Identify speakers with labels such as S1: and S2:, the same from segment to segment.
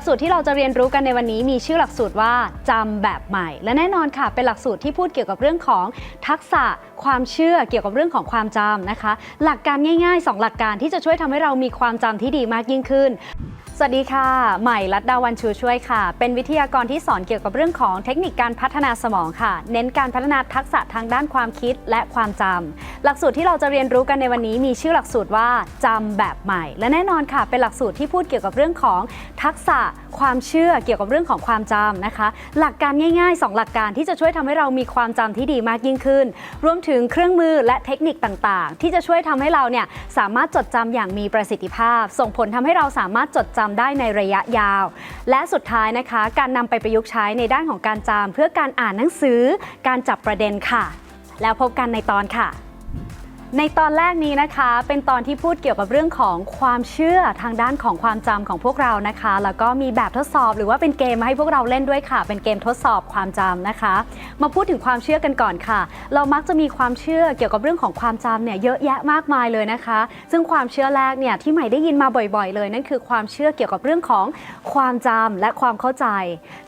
S1: ักสูตรที่เราจะเรียนรู้กันในวันนี้มีชื่อหลักสูตรว่าจำแบบใหม่ และแน่นอนค่ะ เป็นหลักสูตรที่พูดเกี่ยวกับเรื่องของทักษะความเชื่อเกี่ยวกับเรื่องของความจำนะคะ หลักการง่ายๆ 2 หลักการที่จะช่วยทำให้เรามีความจำที่ดีมากยิ่งขึ้น สวัสดีค่ะ ใหม่รัตดาวันชูช่วยค่ะ เป็นวิทยากรที่สอนเกี่ยวกับเรื่องของเทคนิคการพัฒนาสมองค่ะ เน้นการพัฒนาทักษะทางด้านความคิดและความจำหลักสูตรที่เราจะเรียนรู้กันในวันนี้มีชื่อหลักสูตรว่าจำแบบใหม่ และแน่นอนค่ะ เป็นหลักสูตรที่พูดเกี่ยวกับเรื่องของทักษะความเชื่อเกี่ยวกับเรื่องของความจำนะคะ หลักการง่าย ๆ 2 หลักการที่จะช่วยทำให้เรามีความจำที่ดีมากยิ่งขึ้น รวมถึงเครื่องมือและเทคนิคต่างๆ ที่จะช่วยทำให้เราเนี่ยสามารถจดจำอย่างมีประสิทธิภาพ ส่งผลทำให้เราสามารถจดจำได้ในระยะยาว และสุดท้ายนะคะ การนำไปประยุกต์ใช้ในด้านของการจำเพื่อการอ่านหนังสือ การจับประเด็นค่ะ แล้วพบกันในตอนค่ะ ในตอนแรกนี้นะคะ เป็นตอนที่พูดเกี่ยวกับเรื่องของความเชื่อทางด้านของความจำของพวกเรานะคะ แล้วก็มีแบบทดสอบหรือว่าเป็นเกมมาให้พวกเราเล่นด้วยค่ะ เป็นเกมทดสอบความจำนะคะ มาพูดถึงความเชื่อกันก่อนค่ะ เรามักจะมีความเชื่อเกี่ยวกับเรื่องของความจำเนี่ยเยอะแยะมากมายเลยนะคะ ซึ่งความเชื่อแรกเนี่ยที่ใหม่ได้ยินมาบ่อย ๆ เลย นั่นคือความเชื่อเกี่ยวกับเรื่องของความจำและความเข้าใจ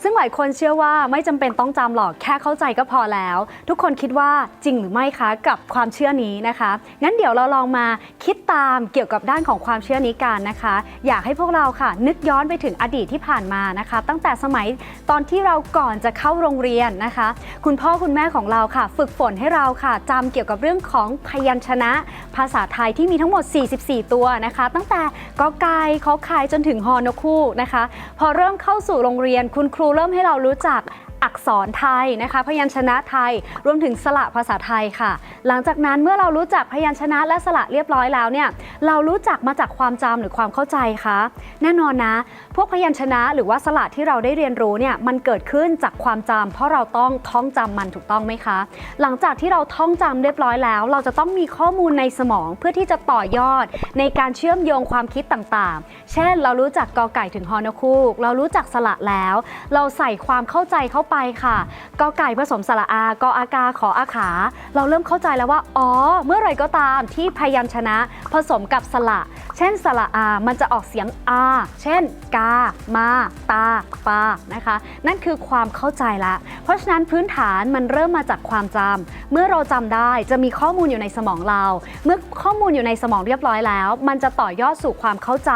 S1: ซึ่งหลายคนเชื่อว่าไม่จำเป็นต้องจำหรอกแค่เข้าใจก็พอแล้ว ทุกคนคิดว่าจริงหรือไม่คะกับความเชื่อนี้นะคะงั้นเดี๋ยวเราลองมาคิดตามเกี่ยวกับด้านของความเชื่อนี้กันนะคะ อยากให้พวกเราค่ะ นึกย้อนไปถึงอดีตที่ผ่านมานะคะ ตั้งแต่สมัยตอนที่เราก่อนจะเข้าโรงเรียนนะคะ คุณพ่อคุณแม่ของเราค่ะ ฝึกฝนให้เราค่ะจำเกี่ยวกับเรื่องของพยัญชนะ ภาษาไทยที่มีทั้งหมด 44 ตัวนะคะ ตั้งแต่กอไก่ขอไข่จนถึงฮอนกคู่นะคะ พอเริ่มเข้าสู่โรงเรียน คุณครูเริ่มให้เรารู้จัก อักษรไทยนะคะ พยัญชนะไทย รวมถึงสระภาษาไทยค่ะ หลังจากนั้นเมื่อเรารู้จักพยัญชนะและสระเรียบร้อยแล้วเนี่ย เรารู้จักมาจากความจำหรือความเข้าใจคะแน่นอนนะ พวกพยัญชนะหรือว่าสระที่เราได้เรียนรู้เนี่ยมันเกิดขึ้นจากความจำเพราะเราต้องท่องจำมันถูกต้องไหมคะ หลังจากที่เราท่องจำเรียบร้อยแล้ว เราจะต้องมีข้อมูลในสมองเพื่อที่จะต่อยอด ในการเชื่อมโยงความคิดต่างๆ เช่น เรารู้จักกอไก่ถึงฮอนคูก เรารู้จักสระแล้ว เราใส่ความเข้าใจเข้าไปค่ะกอไก่ผสมสระอากออากาขออาขา เราเริ่มเข้าใจแล้วว่า อ๋อ เมื่อไรก็ตามที่พยัญชนะผสมกับสระ เช่นสระอา มันจะออกเสียงอาเช่น กา มา ตา ปา นะคะ นั่นคือความเข้าใจละ เพราะฉะนั้นพื้นฐานมันเริ่มมาจากความจำเมื่อเราจำได้จะมีข้อมูลอยู่ในสมองเรา เมื่อข้อมูลอยู่ในสมองเรียบร้อยแล้ว มันจะต่อยอดสู่ความเข้าใจ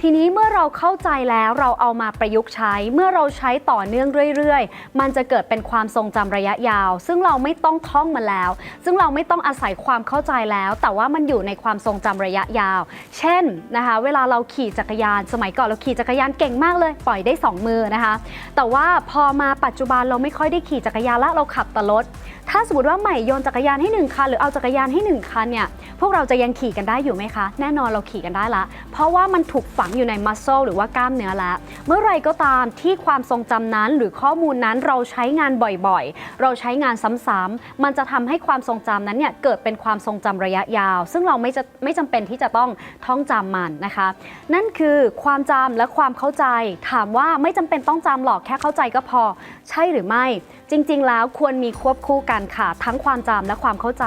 S1: ทีนี้เมื่อเราเข้าใจแล้วเราเอามาประยุกต์ใช้ เมื่อเราใช้ต่อเนื่องเรื่อยๆมันจะเกิดเป็นความทรงจำระยะยาว ซึ่งเราไม่ต้องท่องมาแล้ว ซึ่งเราไม่ต้องอาศัยความเข้าใจแล้ว แต่ว่ามันอยู่ในความทรงจำระยะยาว เช่นนะคะเวลาเราขี่จักรยาน สมัยก่อนเราขี่จักรยานเก่งมากเลย ปล่อยได้สองมือนะคะ แต่ว่าพอมาปัจจุบันเราไม่ค่อยได้ขี่จักรยานแล้วเราขับแต่รถถ้าสมมติว่าใหม่โยนจักรยานให้หนึ่งคันหรือเอาจักรยานให้หนึ่งคันเนี่ยพวกเราจะยังขี่กันได้อยู่ไหมคะ แน่นอนเราขี่กันได้ละ เพราะว่ามันถูกฝังอยู่ในมัสโซหรือว่ากล้ามเนื้อแล้ว เมื่อไรก็ตามที่ความทรงจำนั้นหรือข้อมูลนั้นเราใช้งานบ่อยๆ เราใช้งานซ้ำๆมันจะทำให้ความทรงจำนั้นเนี่ยเกิดเป็นความทรงจำระยะยาว ซึ่งเราไม่จะไม่จำเป็นที่จะต้องท่องจำมันนะคะ นั่นคือความจำและความเข้าใจ ถามว่าไม่จำเป็นต้องจำหรอกแค่เข้าใจก็พอ ใช่หรือไม่ จริง ๆ แล้วควรมีควบคู่กันค่ะ ทั้งความจำและความเข้าใจ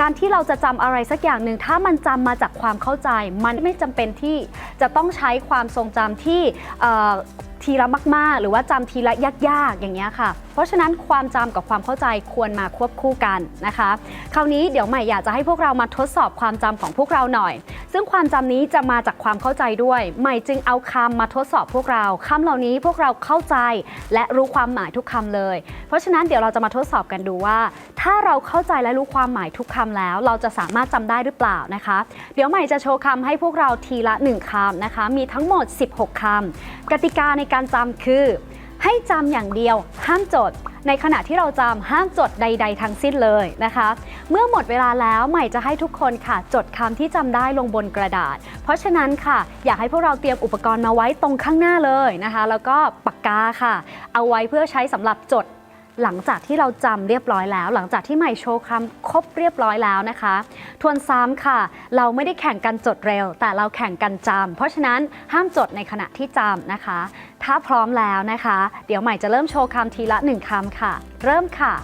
S1: การที่เราจะจำอะไรสักอย่างหนึ่งถ้ามันจำมาจากความเข้าใจ มันไม่จำเป็นที่จะต้องใช้ความทรงจำที่ ทีละมาก ๆ หรือว่าจำทีละยากๆ อย่างเงี้ยค่ะ เพราะฉะนั้นความจำกับความเข้าใจควรมาควบคู่กันนะคะ คราวนี้เดี๋ยวใหม่อยากจะให้พวกเรามาทดสอบความจำของพวกเราหน่อย ซึ่งความจำนี้จะมาจากความเข้าใจด้วย ใหม่จึงเอาคำมาทดสอบพวกเราคำเหล่านี้พวกเราเข้าใจและรู้ความหมายทุกคำเลย เพราะฉะนั้นเดี๋ยวเราจะมาทดสอบกันดูว่า ถ้าเราเข้าใจและรู้ความหมายทุกคำแล้ว เราจะสามารถจำได้หรือเปล่านะคะ เดี๋ยวใหม่จะโชว์คำให้พวกเราทีละ 1คำนะคะ มีทั้งหมด 16คำกติกาในการจำคือ ให้จำอย่างเดียวห้ามจด ในขณะที่เราจำห้ามจดใด ๆ ทั้งสิ้นเลยนะคะ เมื่อหมดเวลาแล้วใหม่จะให้ทุกคนค่ะ จดคำที่จำได้ลงบนกระดาษ เพราะฉะนั้นค่ะ อยากให้พวกเราเตรียมอุปกรณ์มาไว้ตรงข้างหน้าเลยนะคะ แล้วก็ปากกาค่ะ เอาไว้เพื่อใช้สำหรับจด หลังจากที่เราจำเรียบร้อยแล้ว หลังจากที่ใหม่โชว์คำครบเรียบร้อยแล้วนะคะ ทวนซ้ำค่ะ เราไม่ได้แข่งกันจดเร็ว แต่เราแข่งกันจำเพราะฉะนั้นห้ามจดในขณะที่จำนะคะ ถ้าพร้อมแล้วนะคะ เดี๋ยวใหม่จะเริ่มโชว์คำทีละหนึ่งคำค่ะ เริ่มค่ะ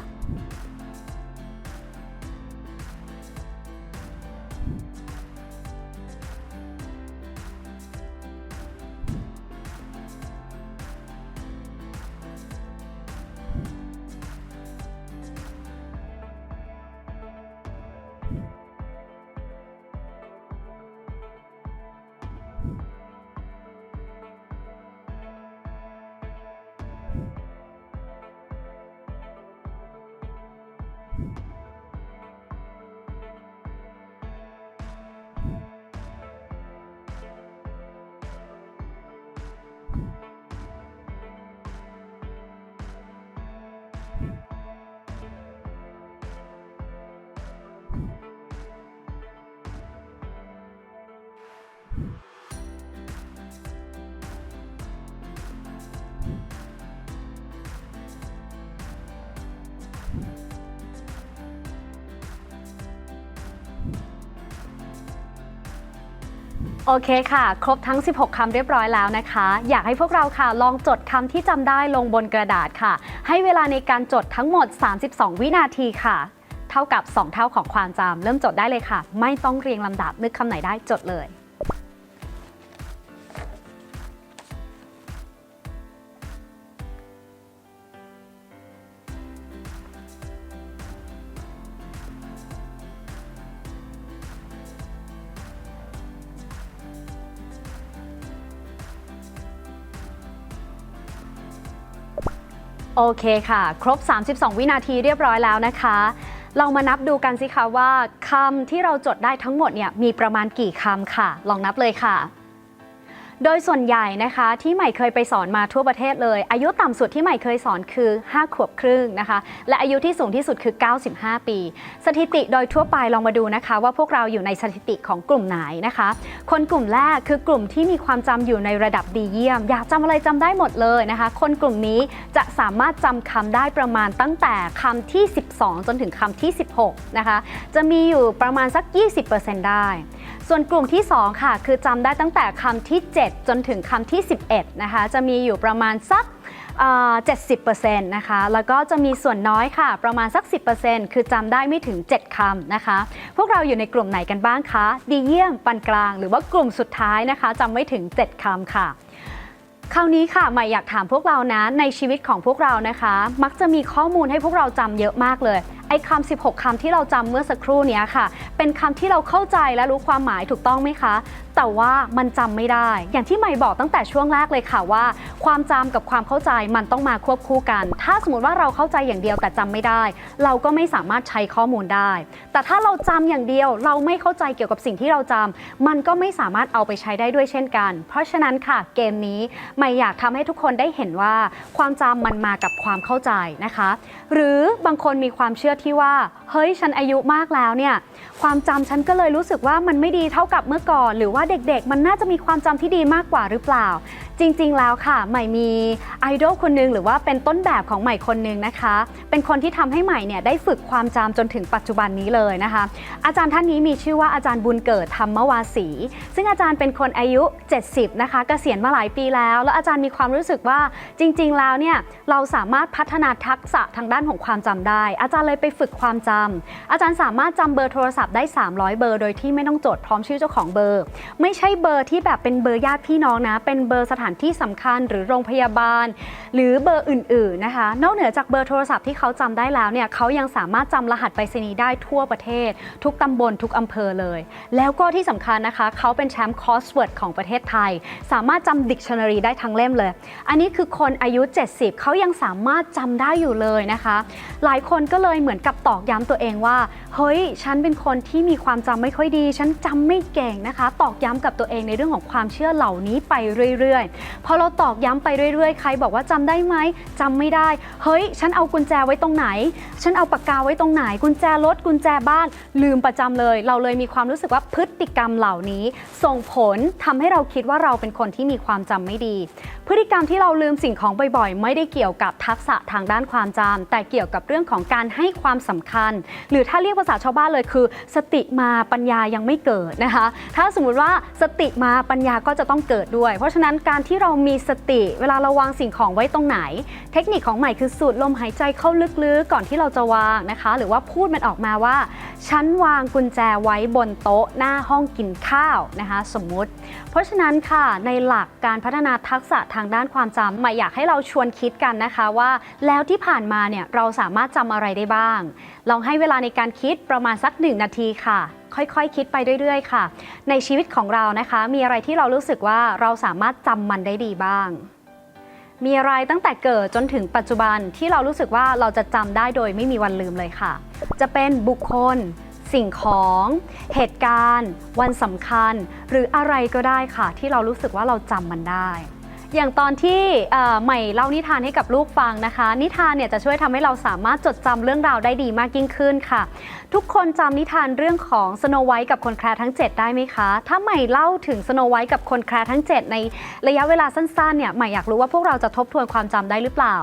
S1: โอเคค่ะ ครบทั้ง 16 คำเรียบร้อยแล้วนะคะ อยากให้พวกเราค่ะลองจดคำที่จำได้ลงบนกระดาษค่ะ ให้เวลาในการจดทั้งหมด 32 วินาทีค่ะ เท่ากับ 2 เท่าของความจำเริ่มจดได้เลยค่ะ ไม่ต้องเรียงลำดับนึกคำไหนได้จดเลย โอเคค่ะ ครบ 32 วินาทีเรียบร้อยแล้วนะคะ เรามานับดูกันสิคะว่าคำที่เราจดได้ทั้งหมดเนี่ยมีประมาณกี่คำค่ะ ลองนับเลยค่ะ โดยส่วนใหญ่นะคะที่ใหม่เคยไปสอนมาทั่วประเทศเลย อายุต่ำสุดที่ใหม่เคยสอนคือ 5 ขวบครึ่งนะคะ และอายุที่สูงที่สุดคือ 95 ปี สถิติโดยทั่วไปลองมาดูนะคะ ว่าพวกเราอยู่ในสถิติของกลุ่มไหนนะคะ คนกลุ่มแรกคือกลุ่มที่มีความจำอยู่ในระดับดีเยี่ยม อยากจำอะไรจำได้หมดเลยนะคะ คนกลุ่มนี้จะสามารถจำคำได้ประมาณตั้งแต่คำที่ 12 จนถึงคำที่ 16นะคะจะมีอยู่ประมาณสัก 20%ได้ ส่วนกลุ่มที่ 2 ค่ะ คือจำได้ตั้งแต่คำที่ 7 จนถึงคำที่ 11 นะคะ จะมีอยู่ประมาณสักเอ่อ70%นะคะ แล้วก็จะมีส่วนน้อยค่ะ ประมาณสัก 10%คือจำได้ไม่ถึง 7คำนะคะ พวกเราอยู่ในกลุ่มไหนกันบ้างคะ ดีเยี่ยมปานกลาง หรือว่ากลุ่มสุดท้ายนะคะจำไม่ถึง 7คำค่ะคราวนี้ค่ะใหม่อยากถามพวกเรานะในชีวิตของพวกเรานะคะ มักจะมีข้อมูลให้พวกเราจำเยอะมากเลย ไอ้คำ16 คำที่เราจำเมื่อสักครู่นี้ค่ะ เป็นคำที่เราเข้าใจและรู้ความหมายถูกต้องไหมคะ แต่ว่ามันจำไม่ได้ อย่างที่ใหม่บอกตั้งแต่ช่วงแรกเลยค่ะว่า ความจำกับความเข้าใจมันต้องมาควบคู่กัน ถ้าสมมติว่าเราเข้าใจอย่างเดียวแต่จำไม่ได้ เราก็ไม่สามารถใช้ข้อมูลได้ แต่ถ้าเราจำอย่างเดียวเราไม่เข้าใจเกี่ยวกับสิ่งที่เราจำมันก็ไม่สามารถเอาไปใช้ได้ด้วยเช่นกัน เพราะฉะนั้นค่ะเกมนี้ใหม่อยากทำให้ทุกคนได้เห็นว่า ความจำมันมากับความเข้าใจนะคะ หรือบางคนมีความเชื่อที่ว่า เฮ้ยฉันอายุมากแล้วเนี่ยความจำฉันก็เลยรู้สึกว่ามันไม่ดีเท่ากับเมื่อก่อน หรือว่าเด็กๆ มันน่าจะมีความจำที่ดีมากกว่าหรือเปล่า จริงๆแล้วค่ะ ใหม่มีไอดอลคนหนึงหรือว่าเป็นต้นแบบของใหม่คนหนึงนะคะ เป็นคนที่ทำให้ใหม่เนี่ยได้ฝึกความจำจนถึงปัจจุบันนี้เลยนะคะ อาจารย์ท่านนี้มีชื่อว่าอาจารย์บุญเกิดธรรมวาสี ซึ่งอาจารย์เป็นคนอายุ 70 นะคะเกษียณมาหลายปีแล้ว แล้วอาจารย์มีความรู้สึกว่าจริง ๆ แล้วเนี่ยเราสามารถพัฒนาทักษะทางด้านของความจำได้ อาจารย์เลยไปฝึกความจำอาจารย์สามารถจำเบอร์โทรศัพท์ได้ 300 เบอร์ โดยที่ไม่ต้องจดพร้อมชื่อเจ้าของเบอร์ ไม่ใช่เบอร์ที่แบบเป็นเบอร์ญาติพี่น้องนะ เป็นเบอร์สถานที่สำคัญหรือโรงพยาบาล หรือเบอร์อื่นๆนะคะ นอกเหนือจากเบอร์โทรศัพท์ที่เขาจำได้แล้วเนี่ยเขายังสามารถจำรหัสไปรษณีย์ได้ทั่วประเทศ ทุกตำบลทุกอำเภอเลย แล้วก็ที่สำคัญนะคะ เขาเป็นแชมป์คอสเวิร์ดของประเทศไทย สามารถจำดิกชันนารีได้ทั้งเล่มเลย อันนี้คือคนอายุ 70 เขายังสามารถจำได้อยู่เลยนะคะ หลายคนก็เลยเหมือนกับตอกย้ำตัวเองว่า เฮ้ย ฉันเป็นคนที่มีความจำไม่ค่อยดี ฉันจำไม่เก่งนะคะ ตอกย้ำกับตัวเองในเรื่องของความเชื่อเหล่านี้ไปเรื่อยๆ พอเราตอกย้ำไปเรื่อยๆ ใครบอกว่าจำได้ไหมจำไม่ได้ เฮ้ย ฉันเอากุญแจไว้ตรงไหน ฉันเอาปากกาไว้ตรงไหน กุญแจรถ กุญแจบ้าน ลืมประจำเลย เราเลยมีความรู้สึกว่าพฤติกรรมเหล่านี้ ส่งผลทำให้เราคิดว่าเราเป็นคนที่มีความจำไม่ดี พฤติกรรมที่เราลืมสิ่งของบ่อยๆ ไม่ได้เกี่ยวกับทักษะทางด้านความจำแต่เกี่ยวกับเรื่องของการให้ความสำคัญ หรือถ้าเรียกภาษาชาวบ้านเลยคือ สติมาปัญญายังไม่เกิดนะคะ ถ้าสมมุติว่าสติมาปัญญาก็จะต้องเกิดด้วย เพราะฉะนั้นการที่เรามีสติเวลาเราวางสิ่งของไว้ตรงไหน เทคนิคของใหม่คือสูดลมหายใจเข้าลึกๆ ก่อนที่เราจะวางนะคะ หรือว่าพูดมันออกมาว่า ฉันวางกุญแจไว้บนโต๊ะหน้าห้องกินข้าวนะคะสมมุติ เพราะฉะนั้นค่ะในหลักการพัฒนาทักษะทางด้านความจำใหม่อยากให้เราชวนคิดกันนะคะว่า แล้วที่ผ่านมาเนี่ยเราสามารถจำอะไรได้บ้างลองให้เวลาในการคิดประมาณสักหนึ่งนาทีค่ะ ค่อยๆคิดไปเรื่อยๆ ค่ะ ในชีวิตของเรานะคะ มีอะไรที่เรารู้สึกว่าเราสามารถจำมันได้ดีบ้าง มีอะไรตั้งแต่เกิดจนถึงปัจจุบันที่เรารู้สึกว่าเราจะจำได้โดยไม่มีวันลืมเลยค่ะ จะเป็นบุคคล สิ่งของ เหตุการณ์ วันสำคัญ หรืออะไรก็ได้ค่ะ ที่เรารู้สึกว่าเราจำมันได้ อย่างตอนที่ใหม่เล่านิทานให้กับลูกฟังนะคะ นิทานเนี่ยจะช่วยทำให้เราสามารถจดจำเรื่องราวได้ดีมากยิ่งขึ้นค่ะ ทุกคนจำนิทานเรื่องของสโนไวท์กับคนแคร์ทั้ง 7 ได้ไหมคะ ถ้าใหม่เล่าถึงสโนไวท์กับคนแคร์ทั้ง 7 ในระยะเวลาสั้นๆเนี่ยใหม่อยากรู้ว่าพวกเราจะทบทวนความจำได้หรือเปล่า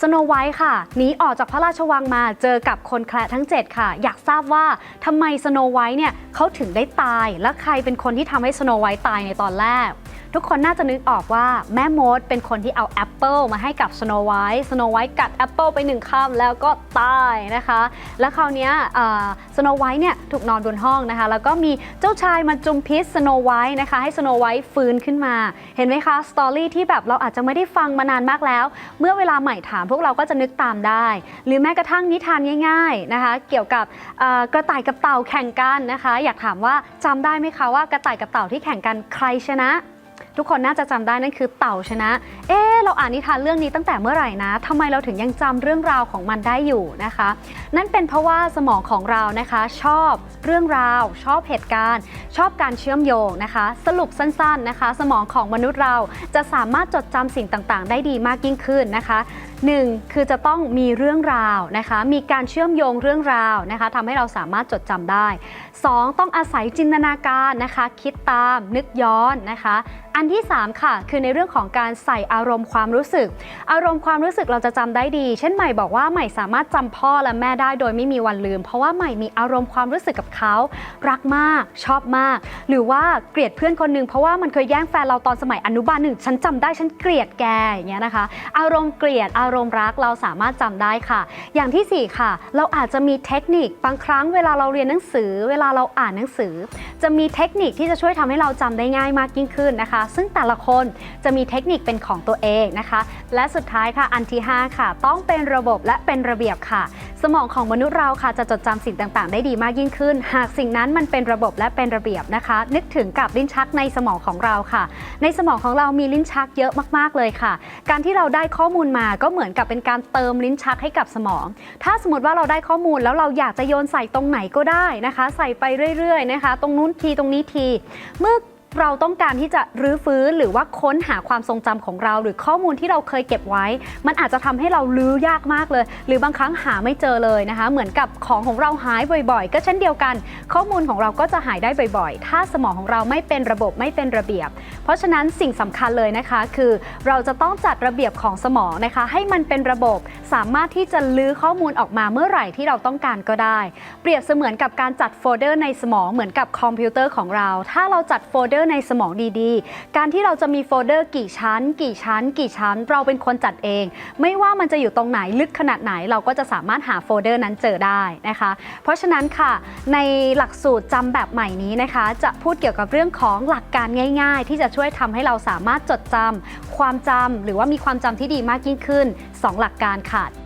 S1: สโนไวท์ค่ะหนีออกจากพระราชวังมาเจอกับคนแคร์ทั้ง 7 ค่ะ อยากทราบว่าทำไมสโนไวท์เนี่ยเขาถึงได้ตายและใครเป็นคนที่ทำให้สโนไวท์ตายในตอนแรก ทุกคนน่าจะนึกออกว่าแม่มดเป็นคนที่เอาแอปเปิลมาให้กับสโนไวท์สโนไวท์กัดแอปเปิลไปหนึ่งคำแล้วก็ตายนะคะ แล้วคราวนี้สโนไวท์เนี่ยถูกนอนบนห้องนะคะ แล้วก็มีเจ้าชายมาจุมพิษสโนไวท์นะคะ ให้สโนไวท์ฟื้นขึ้นมา เห็นไหมคะสตอรี่ที่แบบเราอาจจะไม่ได้ฟังมานานมากแล้ว เมื่อเวลาใหม่ถามพวกเราก็จะนึกตามได้ หรือแม้กระทั่งนิทานง่าย ๆนะคะ เกี่ยวกับกระต่ายกับเต่าแข่งกันนะคะ อยากถามว่าจำได้ไหมคะว่ากระต่ายกับเต่าที่แข่งกันใครชนะ ทุกคนน่าจะจำได้นั่นคือเต่าชนะ เอ๊เราอ่านนิทานเรื่องนี้ตั้งแต่เมื่อไหร่นะทำไมเราถึงยังจำเรื่องราวของมันได้อยู่นะคะ นั่นเป็นเพราะว่าสมองของเรานะคะ ชอบเรื่องราว ชอบเหตุการณ์ ชอบการเชื่อมโยงนะคะ สรุปสั้นๆนะคะ สมองของมนุษย์เราจะสามารถจดจำสิ่งต่างๆ ได้ดีมากยิ่งขึ้นนะคะหนึ่งคือจะต้องมีเรื่องราวนะคะ มีการเชื่อมโยงเรื่องราวนะคะทำให้เราสามารถจดจำได้ 2. ต้องอาศัยจินตนาการนะคะ คิดตามนึกย้อนนะคะ อันที่ 3 ค่ะ คือในเรื่องของการใส่อารมณ์ความรู้สึก อารมณ์ความรู้สึกเราจะจำได้ดี เช่นใหม่บอกว่าใหม่สามารถจำพ่อและแม่ได้โดยไม่มีวันลืม เพราะว่าใหม่มีอารมณ์ความรู้สึกกับเขา รักมาก ชอบมาก หรือว่าเกลียดเพื่อนคนหนึ่งเพราะว่ามันเคยแย่งแฟนเราตอนสมัยอนุบาลหนึ่งฉันจำได้ฉันเกลียดแกอย่างเงี้ยนะคะ อารมณ์เกลียดอารมณ์รักเราสามารถจำได้ค่ะ อย่างที่สี่ค่ะ เราอาจจะมีเทคนิคบางครั้งเวลาเราเรียนหนังสือ เวลาเราอ่านหนังสือ จะมีเทคนิคที่จะช่วยทำให้เราจำได้ง่ายมากยิ่งขึ้นนะคะซึ่งแต่ละคนจะมีเทคนิคเป็นของตัวเองนะคะ และสุดท้ายค่ะอันที่ 5 ค่ะ ต้องเป็นระบบและเป็นระเบียบค่ะ สมองของมนุษย์เราค่ะจะจดจำสิ่งต่างๆ ได้ดีมากยิ่งขึ้น หากสิ่งนั้นมันเป็นระบบและเป็นระเบียบนะคะ นึกถึงกับลิ้นชักในสมองของเราค่ะ ในสมองของเรามีลิ้นชักเยอะมากๆเลยค่ะ การที่เราได้ข้อมูลมาก็เหมือนกับเป็นการเติมลิ้นชักให้กับสมอง ถ้าสมมติว่าเราได้ข้อมูลแล้วเราอยากจะโยนใส่ตรงไหนก็ได้นะคะ ใส่ไปเรื่อยๆนะคะ ตรงนู้นทีตรงนี้ที เมื่อ เราต้องการที่จะรื้อฟื้นหรือว่าค้นหาความทรงจำของเรา หรือข้อมูลที่เราเคยเก็บไว้ มันอาจจะทำให้เราลื้อยากมากเลย หรือบางครั้งหาไม่เจอเลยนะคะ เหมือนกับของของเราหายบ่อย ๆ ก็เช่นเดียวกัน ข้อมูลของเราก็จะหายได้บ่อยๆ ถ้าสมองของเราไม่เป็นระบบไม่เป็นระเบียบ เพราะฉะนั้นสิ่งสำคัญเลยนะคะ คือเราจะต้องจัดระเบียบของสมองนะคะ ให้มันเป็นระบบ สามารถที่จะลื้อข้อมูลออกมาเมื่อไหร่ที่เราต้องการก็ได้ เปรียบเสมือนกับการจัดโฟลเดอร์ในสมองเหมือนกับคอมพิวเตอร์ของเรา ถ้าเราจัดโฟลเดอร์ในสมองดีๆ การที่เราจะมีโฟลเดอร์กี่ชั้น กี่ชั้น กี่ชั้น เราเป็นคนจัดเอง ไม่ว่ามันจะอยู่ตรงไหนลึกขนาดไหน เราก็จะสามารถหาโฟลเดอร์นั้นเจอได้นะคะ เพราะฉะนั้นค่ะในหลักสูตรจำแบบใหม่นี้นะคะ จะพูดเกี่ยวกับเรื่องของหลักการง่าย ๆ ที่จะช่วยทำให้เราสามารถจดจำความจำหรือว่ามีความจำที่ดีมากยิ่งขึ้น 2 หลักการค่ะ